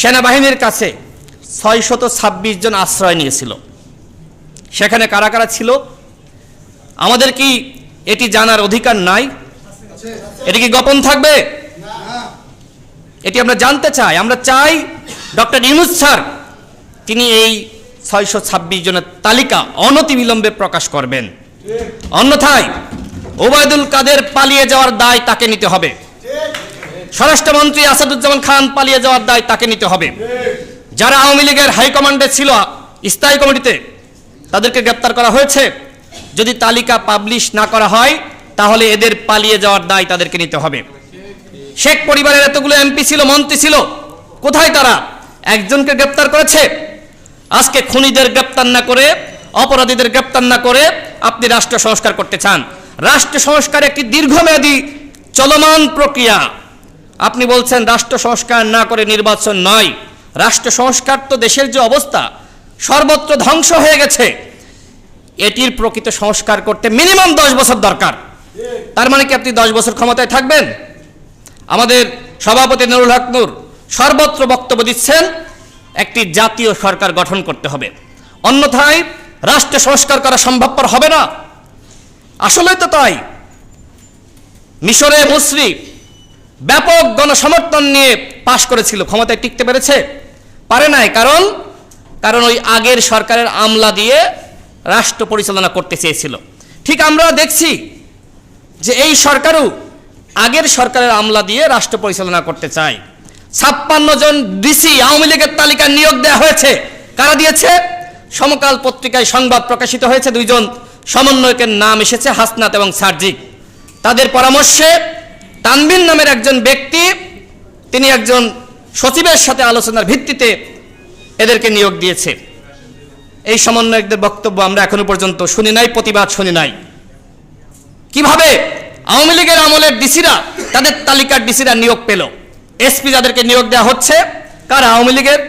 সেনাবাহিনীর কাছে ছয়শত ছাব্বিশ জন আশ্রয় নিয়েছিল। সেখানে কারা কারা ছিল? আমাদের কি এটি জানার অধিকার নাই? এটি কি গোপন থাকবে? এটি আমরা জানতে চাই। আমরা চাই ডক্টর ইউনুস স্যার তিনি এই ছয়শো ছাব্বিশ জনের তালিকা অনতিবিলম্বে প্রকাশ করবেন। অন্যথায় ওবায়দুল কাদের পালিয়ে যাওয়ার দায় তাকে নিতে হবে। স্বরাষ্ট্রমন্ত্রী আসাদুজ্জামান খান পালিয়ে যাওয়ার দায় তাকে নিতে হবে। যারা আওয়ামী লীগের হাইকমান্ডে ছিল, স্থায়ী কমিটিতে তাদেরকে গ্রেপ্তার করা হয়েছে। যদি তালিকা পাবলিশ না করা হয়, তাহলে এদের পালিয়ে যাওয়ার দায় তাদেরকে নিতে হবে। শেখ পরিবারের এতগুলো এমপি ছিল, মন্ত্রী ছিল, কোথায় তারা? একজনকে গ্রেপ্তার করেছে। আজকে খুনিদের গ্রেপ্তার না করে, অপরাধীদের গ্রেপ্তার না করে আপনি রাষ্ট্র সংস্কার করতে চান। রাষ্ট্র সংস্কার একটি দীর্ঘমেয়াদী চলমান প্রক্রিয়া। আপনি বলছেন রাষ্ট্র সংস্কার না করে নির্বাচন নয়। রাষ্ট্র সংস্কার তো দেশের যে অবস্থা, সর্বত্র ধ্বংস হয়ে গেছে। এটির প্রকৃত সংস্কার করতে মিনিমাম দশ বছর দরকার। তার মানে কি আপনি দশ বছর ক্ষমতায় থাকবেন? আমাদের সভাপতি নুরুল হক নূর সর্বত্র বক্তব্য দিচ্ছেন, একটি জাতীয় সরকার গঠন করতে হবে। অন্যথায় রাষ্ট্র সংস্কার করা সম্ভবপর হবে না। আসলে তো তাই। মিশরে মুসরি ব্যাপক গণসমর্থন নিয়ে পাশ করেছিল। ক্ষমতায় টিকতে পেরেছে? পারে নাই। কারণ? কারণ ওই আগের সরকারের আমলা দিয়ে রাষ্ট্র পরিচালনা করতে চেয়েছিল। ঠিক আমরা দেখছি যে এই সরকারও আগের সরকারের আমলা দিয়ে রাষ্ট্র পরিচালনা করতে চায়। ছাপ্পান্ন জন ডিসি আওয়ামী লীগের তালিকা নিয়োগ দেওয়া হয়েছে। কারা দিয়েছে? সমকাল পত্রিকায় সংবাদ প্রকাশিত হয়েছে। দুইজন সমন্বয়কের নাম এসেছে হাসনাত এবং সার্জিক। তাদের পরামর্শে তানবিন নামের একজন ব্যক্তি, তিনি একজন সচিবের সাথে আলোচনার ভিত্তিতে এদেরকে নিয়োগ দিয়েছে। এই সমন্বয়কদের বক্তব্য আমরা এখনও পর্যন্ত শুনি নাই, প্রতিবাদ শুনি নাই। কীভাবে আওয়ামী লীগের আমলের ডিসিরা, তাদের তালিকার ডিসিরা নিয়োগ পেল? এসপি যাদেরকে নিয়োগ দেওয়া হচ্ছে, কারা আওয়ামী লীগের?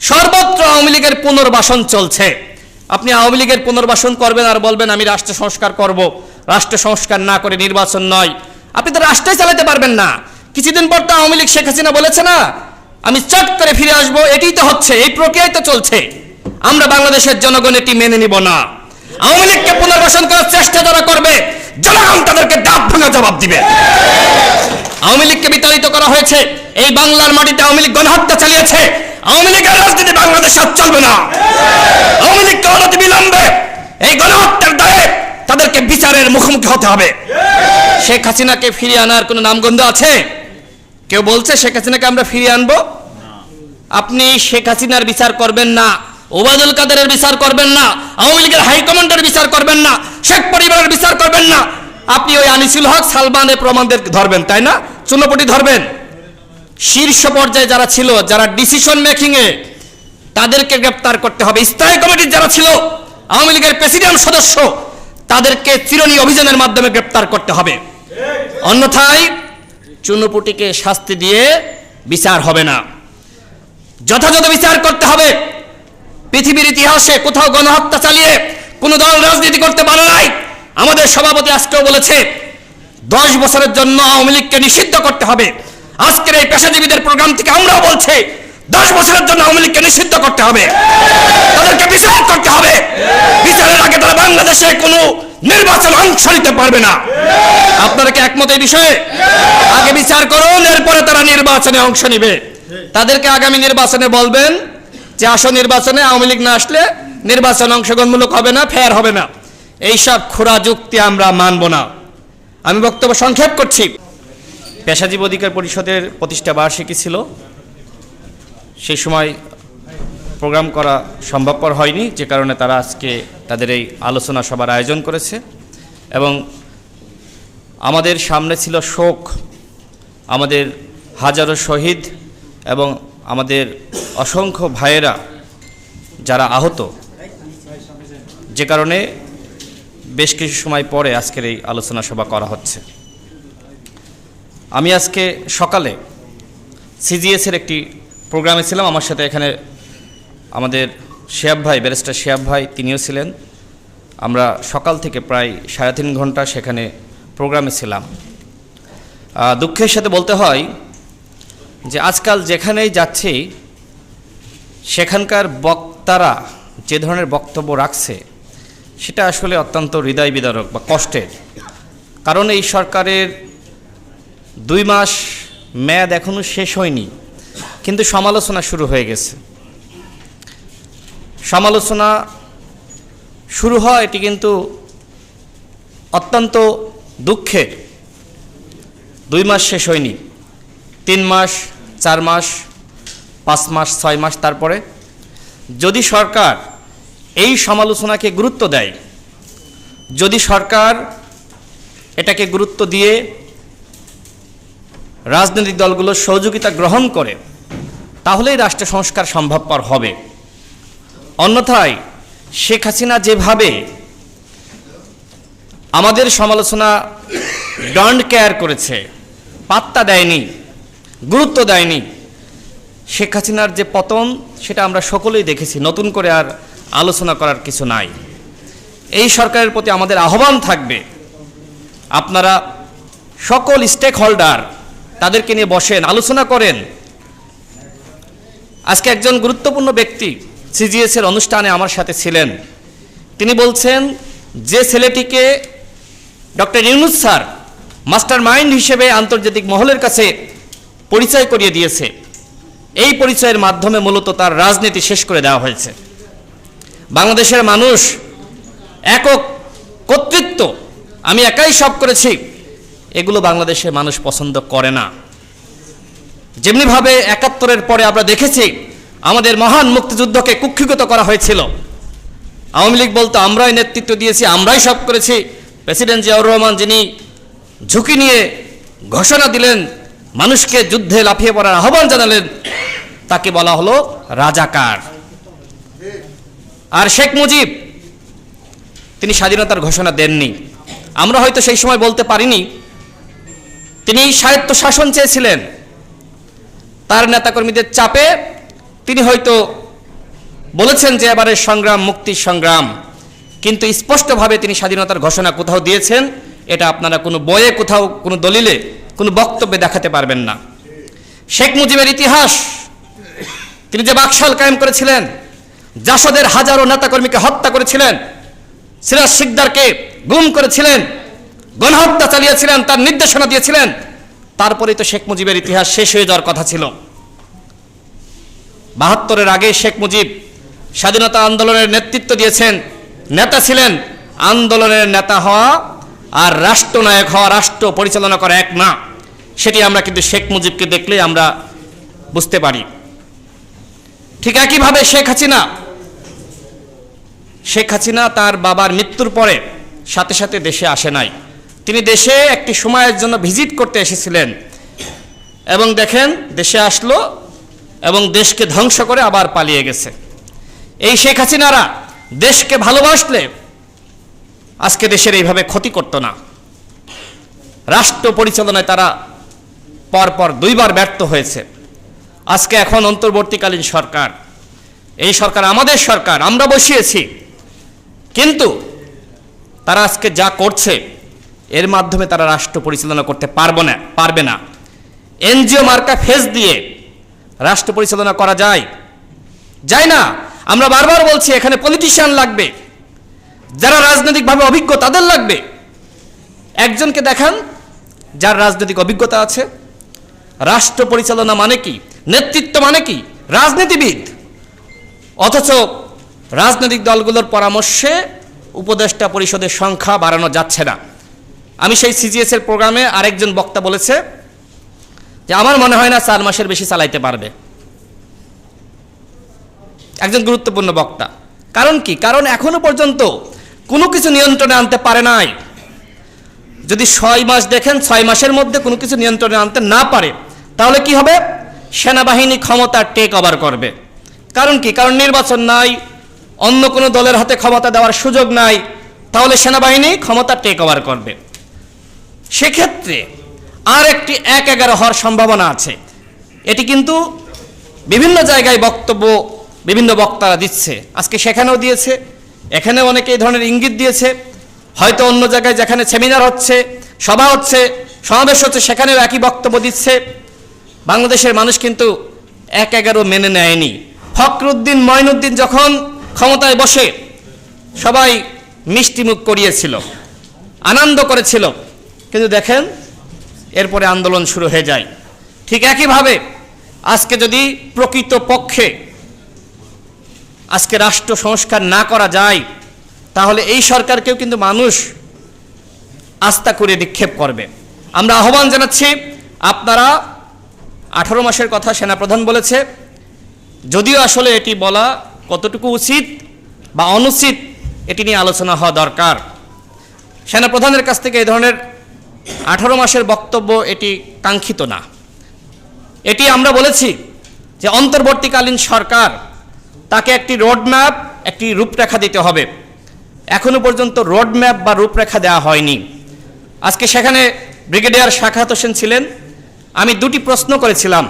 সর্বত্র আওয়ামী লীগের পুনর্বাসন চলছে। আপনি আওয়ামী লীগের পুনর্বাসন করবেন আর বলবেন, আমি রাষ্ট্র সংস্কার করব। রাষ্ট্র সংস্কার না করে নির্বাচন নয়। আপনি তো রাষ্ট্রই চালাতে পারবেন না। কিছুদিন পর তো আওয়ামী লীগ শেখ হাসিনা বলেছে না, আমি চট করে ফিরে আসব, এটাই তো হচ্ছে, এই প্রক্রিয়াই তো চলছে। আমরা বাংলাদেশের জনগণ এটি মেনে নিব না। আওয়ামী লীগকে পুনর্বাসন করার চেষ্টা যারা করবে, জনগণ তাদেরকে ডাব ভাঙা জবাব দিবে। আওয়ামী লীগকে বিতাড়িত করা হয়েছে, এই বাংলার মাটিতে আওয়ামী লীগ গণহত্যা চালিয়েছে। আওয়ামী লীগের রাজনীতি বাংলাদেশ আর চলবে না। আওয়ামী লীগকে অনতি বিলম্বে এই গণহত্যার দায়ে তাদেরকে বিচারের মুখোমুখি হতে হবে। শেখ হাসিনাকে ফিরিয়ে আনার কোনো নামগন্ধ আছে? কেউ বলছে শেখ হাসিনাকে আমরা ফিরিয়ে আনব? আপনি শেখ হাসিনার বিচার করবেন না, ওবায়দুল কাদেরের বিচার করবেন না, আওয়ামী লীগের হাইকমান্ডের বিচার করবেন না, শেখ পরিবারের বিচার করবেন না। আপনি ওই আনিসুল হক সালমানের প্রমাণদের ধরবেন, তাই না? চুনোপটি ধরবেন। শীর্ষ পর্যায়ে যারা ছিল, যারা ডিসিশন মেকিং এ তাদেরকে গ্রেপ্তার করতে হবে। স্থায়ী কমিটির যারা ছিল, আওয়ামী লীগের প্রেসিডেন্ট সদস্য তাদেরকে চিরনি অভিযানের মাধ্যমে গ্রেপ্তার করতে হবে। অন্যথায় চুনুপুটিকে শাস্তি দিয়ে বিচার হবে না। যথাযথ বিচার করতে হবে। পৃথিবীর ইতিহাসে কোথাও গণহত্যা চালিয়ে কোনো দল রাজনীতি করতে পারে নাই। আমাদের সভাপতি আজকেও বলেছে, দশ বছরের জন্য আওয়ামী লীগকে নিষিদ্ধ করতে হবে। আজকের এই পেশাজীবীদের প্রোগ্রাম থেকে আমরাও বলছি দশ বছরের জন্য আওয়ামী লীগকে নিষিদ্ধ করতে হবে। তাদেরকে বিচার করতে হবে। বিচারের আগে তারা বাংলাদেশে কোনো নির্বাচন অংশ নিতে পারবে না। আপনারা কি একমত এই বিষয়ে? আগে বিচার করুন, এরপরে তারা নির্বাচনে অংশ নিবে। তাদেরকে আগামী নির্বাচনে বলবেন যে আসো নির্বাচনে, আওয়ামী লীগ না আসলে নির্বাচন অংশগ্রহণমূলক হবে না ফেয়ার হবে না। এইসব খোরা যুক্তি আমরা মানব না। আমি বক্তব্য সংক্ষেপ করছি। পেশাজীবী অধিকার পরিষদের প্রতিষ্ঠা বার্ষিকী ছিল। সেই সময় প্রোগ্রাম করা সম্ভবপর হয়নি, যে কারণে তারা আজকে তাদের এই আলোচনা সভার আয়োজন করেছে। এবং আমাদের সামনে ছিল শোক, আমাদের হাজারো শহীদ এবং আমাদের অসংখ্য ভাইয়েরা যারা আহত। যে কারণে বেশ কিছু সময় পরে আজকের এই আলোচনা সভা করা হচ্ছে। আমি আজকে সকালে সিজিএসের একটি প্রোগ্রামে ছিলাম, আমার সাথে এখানে আমাদের শেয়াব ভাই, ব্যারিস্টার শেয়াব ভাই, তিনিও ছিলেন। আমরা সকাল থেকে প্রায় সাড়ে তিন ঘণ্টা সেখানে প্রোগ্রামে ছিলাম। দুঃখের সাথে বলতে হয় যে আজকাল যেখানেই যাচ্ছি, সেখানকার বক্তারা যে ধরনের বক্তব্য রাখছে, সেটা আসলে অত্যন্ত হৃদয় বিদারক বা কষ্টের। কারণ এই সরকারের দুই মাস মেয়াদ এখনও শেষ হয়নি। কিন্তু সমালোচনা শুরু হয়ে গেছে। সমালোচনা শুরু হয়, এটি কিন্তু অত্যন্ত দুঃখের দুই মাস শেষ হয়নি। তিন মাস, চার মাস, পাঁচ মাস, ছয় মাস তারপরে যদি সরকার এই সমালোচনাকে গুরুত্ব দেয়, যদি সরকার এটাকে গুরুত্ব দিয়ে রাজনৈতিক দলগুলোর সহযোগিতা গ্রহণ করে তাহলেই রাষ্ট্র সংস্কার সম্ভবপর হবে। অন্যথায় শেখ হাসিনা যেভাবে আমাদের সমালোচনা ডন্ট কেয়ার করেছে, পাত্তা দেয়নি, গুরুত্ব দেয়নি, শেখ হাসিনার যে পতন সেটা আমরা সকলেই দেখেছি, নতুন করে আর আলোচনা করার কিছু নাই। এই সরকারের প্রতি আমাদের আহ্বান থাকবে, আপনারা সকল স্টেক হোল্ডার তাদেরকে নিয়ে বসেন, আলোচনা করেন আজকে একজন গুরুত্বপূর্ণ ব্যক্তি সিজিএস এর অনুষ্ঠানে আমার সাথে ছিলেন। তিনি বলছেন, যে ছেলেটিকে doctor Yunus sir mastermind হিসেবে আন্তর্জাতিক মহলের কাছে পরিচয় করিয়ে দিয়েছে, এই পরিচয়ের মাধ্যমে মূলত তার রাজনীতি শেষ করে দেওয়া হয়েছে। বাংলাদেশের মানুষ একক কর্তৃত্ব আমি একাই সব করেছি, এগুলো বাংলাদেশের মানুষ পছন্দ করে না। যেমনিভাবে একাত্তরের পরে আমরা দেখেছি, আমাদের মহান মুক্তিযুদ্ধকে কুক্ষিগত করা হয়েছিল। আওয়ামী লীগ বলতো, আমরাই নেতৃত্ব দিয়েছি, আমরাই সব করেছি। প্রেসিডেন্ট জিয়াউর রহমান যিনি ঝুঁকি নিয়ে ঘোষণা দিলেন, মানুষকে যুদ্ধে লাফিয়ে পড়ার আহ্বান জানালেন, তাকে বলা হলো রাজাকার। আর শেখ মুজিব, তিনি স্বাধীনতার ঘোষণা দেননি। আমরা হয়তো সেই সময় বলতে পারিনি, তিনি স্বায়ত্ত শাসন চেয়েছিলেন। তার নেতাকর্মীদের চাপে তিনি হয়তো বলেছেন যে এবারের সংগ্রাম মুক্তির সংগ্রাম। কিন্তু স্পষ্টভাবে তিনি স্বাধীনতার ঘোষণা কোথাও দিয়েছেন, এটা আপনারা কোনো বইয়ে কোথাও, কোনো দলিলে, কোনো বক্তব্যে দেখাতে পারবেন না। শেখ মুজিবের ইতিহাস, তিনি যে বাকশাল কায়েম করেছিলেন, জাসদের হাজারো নেতাকর্মীকে হত্যা করেছিলেন, সিরাজ শিকদারকে গুম করেছিলেন, গণহত্যা চালিয়েছিলেন, তার নির্দেশনা দিয়েছিলেন তারপরেই তো শেখ মুজিবের ইতিহাস শেষ হয়ে যাওয়ার কথা ছিল। বাহাত্তরের আগে শেখ মুজিব স্বাধীনতা আন্দোলনের নেতৃত্ব দিয়েছেন, নেতা ছিলেন, আন্দোলনের নেতা হওয়া আর রাষ্ট্রনায়ক হওয়া, রাষ্ট্র পরিচালনা করা এক না। সেটি আমরা কিন্তু শেখ মুজিবকে দেখলেই আমরা বুঝতে পারি। ঠিক একইভাবে শেখ হাসিনা শেখ হাসিনা তার বাবার মৃত্যুর পরে সাথে সাথে দেশে আসে নাই। তিনি দেশে একটি সময়ের জন্য ভিজিট করতে এসেছিলেন। এবং দেখেন, দেশে আসলো এবং দেশকে ধ্বংস করে আবার পালিয়ে গেছে। এই শেখ হাসিনারা দেশকে ভালোবাসলে আজকে দেশের এইভাবে ক্ষতি করতো না। রাষ্ট্র পরিচালনায় তারা পরপর দুইবার ব্যর্থ হয়েছে। আজকে এখন অন্তর্বর্তীকালীন সরকার। এই সরকার আমাদের সরকার, আমরা বসিয়েছি। কিন্তু তারা আজকে যা করছে এর মাধ্যমে তারা রাষ্ট্র পরিচালনা করতে পারবে না পারবে না। এনজিও মার্কা ফেস দিয়ে রাষ্ট্র পরিচালনা করা যায়। যায় না। আমরা বারবার বলছি, এখানে পলিটিশিয়ান লাগবে। যারা রাজনৈতিকভাবে অভিজ্ঞ, তাদের লাগবে। একজনকে দেখান, যার রাজনৈতিক অভিজ্ঞতা আছে। রাষ্ট্র পরিচালনা মানে কি? নেতৃত্ব মানে কি? রাজনীতিবিদ। অথচ রাজনৈতিক দলগুলোর পরামর্শে উপদেষ্টা পরিষদের সংখ্যা বাড়ানো যাচ্ছে না। আমি সেই সিজিএস এর প্রোগ্রামে আরেকজন বক্তা বলেছে যে, আমার মনে হয় না চার মাসের বেশি চালাইতে পারবে। একজন গুরুত্বপূর্ণ বক্তা। কারণ কি? কারণ এখনও পর্যন্ত কোনো কিছু নিয়ন্ত্রণে আনতে পারে নাই। যদি ছয় মাস দেখেন, ছয় মাসের মধ্যে কোনো কিছু নিয়ন্ত্রণে আনতে না পারে, তাহলে কি হবে? সেনাবাহিনী ক্ষমতা টেক ওভার করবে। কারণ কি? কারণ নির্বাচন নাই, অন্য কোনো দলের হাতে ক্ষমতা দেওয়ার সুযোগ নাই, তাহলে সেনাবাহিনী ক্ষমতা টেক ওভার করবে। সেক্ষেত্রে আর একটি এক এগারো হওয়ার সম্ভাবনা আছে। এটি কিন্তু বিভিন্ন জায়গায় বক্তব্য বিভিন্ন বক্তারা দিচ্ছে। আজকে সেখানেও দিয়েছে এখানে অনেকে এই ধরনের ইঙ্গিত দিয়েছে। হয়তো অন্য জায়গায় যেখানে সেমিনার হচ্ছে, সভা হচ্ছে, সমাবেশ হচ্ছে, সেখানেও একই বক্তব্য দিচ্ছে। বাংলাদেশের মানুষ কিন্তু এক এগারো মেনে নেয়নি। ফখরুদ্দিন মঈনুদ্দিন যখন ক্ষমতায় বসে সবাই মিষ্টিমুখ করিয়েছিল, আনন্দ করেছিল কিন্তু দেখেন, এরপরে আন্দোলন শুরু হয়ে যায়। ঠিক একইভাবে, আজকে যদি প্রকৃত পক্ষে আজকে রাষ্ট্র সংস্কার না করা যায়, তাহলে এই সরকারকেও কিন্তু মানুষ আস্থা করে নিক্ষেপ করবে। আমরা আহ্বান জানাচ্ছি, আপনারা আঠারো মাসের কথা সেনাপ্রধান বলেছে, যদিও আসলে এটি বলা কতটুকু উচিত বা অনুচিত, এটি নিয়ে আলোচনা হওয়া দরকার। সেনাপ্রধানের কাছ থেকে এই ধরনের আঠারো মাসের বক্তব্য এটি কাঙ্ক্ষিত না। এটি আমরা বলেছি যে অন্তর্বর্তীকালীন সরকার তাকে একটি রোডম্যাপ, একটি রূপরেখা দিতে হবে। এখনও পর্যন্ত রোডম্যাপ বা রূপরেখা দেওয়া হয়নি। আজকে সেখানে ব্রিগেডিয়ার শাখাত হোসেন ছিলেন। আমি দুটি প্রশ্ন করেছিলাম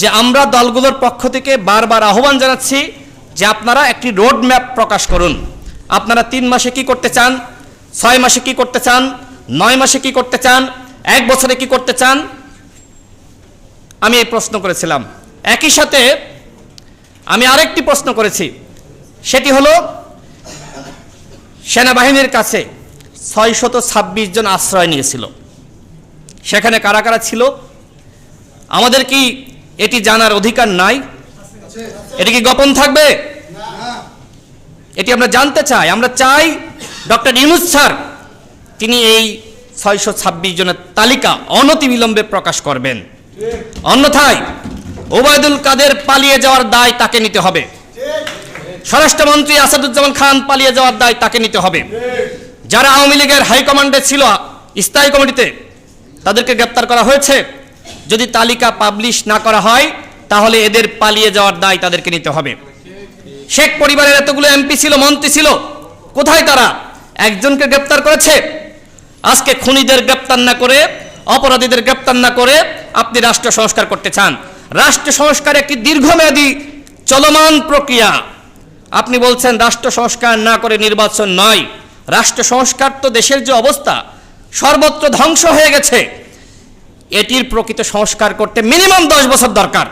যে আমরা দলগুলোর পক্ষ থেকে বারবার আহ্বান জানাচ্ছি যে আপনারা একটি রোড ম্যাপ প্রকাশ করুন। আপনারা তিন মাসে কি করতে চান, ছয় মাসে কি করতে চান নয় মাসে কি করতে চান? এক বছরে কি করতে চান? আমি এই প্রশ্ন করেছিলাম। একই সাথে আমি আরেকটি প্রশ্ন করেছি। সেটি হলো সেনাবাহিনীর কাছে ছয়শত ছাব্বিশ জন আশ্রয় নিয়েছিল। সেখানে কারা কারা ছিল? আমাদের কি এটি জানার অধিকার নাই? এটি কি গোপন থাকবে? এটি আমরা জানতে চাই। আমরা চাই ডক্টর ইউনুস স্যার তিনি এই ছয়শো ছাব্বিশ জনের তালিকা অনতিবিলম্বে প্রকাশ করবেন। অন্যথায় ওবায়দুল কাদের পালিয়ে যাওয়ার দায় তাকে নিতে হবে। স্বরাষ্ট্রমন্ত্রী আসাদুজ্জামান খান পালিয়ে যাওয়ার দায় তাকে নিতে হবে। যারা আওয়ামী লীগের হাইকমান্ডে ছিল, স্থায়ী কমিটিতে তাদেরকে গ্রেপ্তার করা হয়েছে। যদি তালিকা পাবলিশ না করা হয়, তাহলে এদের পালিয়ে যাওয়ার দায় তাদেরকে নিতে হবে। শেখ পরিবারের এতগুলো এমপি ছিল, মন্ত্রী ছিল, কোথায় তারা একজনকে গ্রেপ্তার করেছে? আজকে খুনিদের গ্রেপ্তার না করে, অপরাধীদের গ্রেপ্তার না করে আপনি রাষ্ট্র সংস্কার করতে চান। রাষ্ট্র সংস্কার একটি দীর্ঘমেয়াদী চলমান প্রক্রিয়া। আপনি বলছেন রাষ্ট্র সংস্কার না করে নির্বাচন নয়। রাষ্ট্র সংস্কার তো দেশের যে অবস্থা, সর্বত্র ধ্বংস হয়ে গেছে। এটির প্রকৃত সংস্কার করতে মিনিমাম দশ বছর দরকার।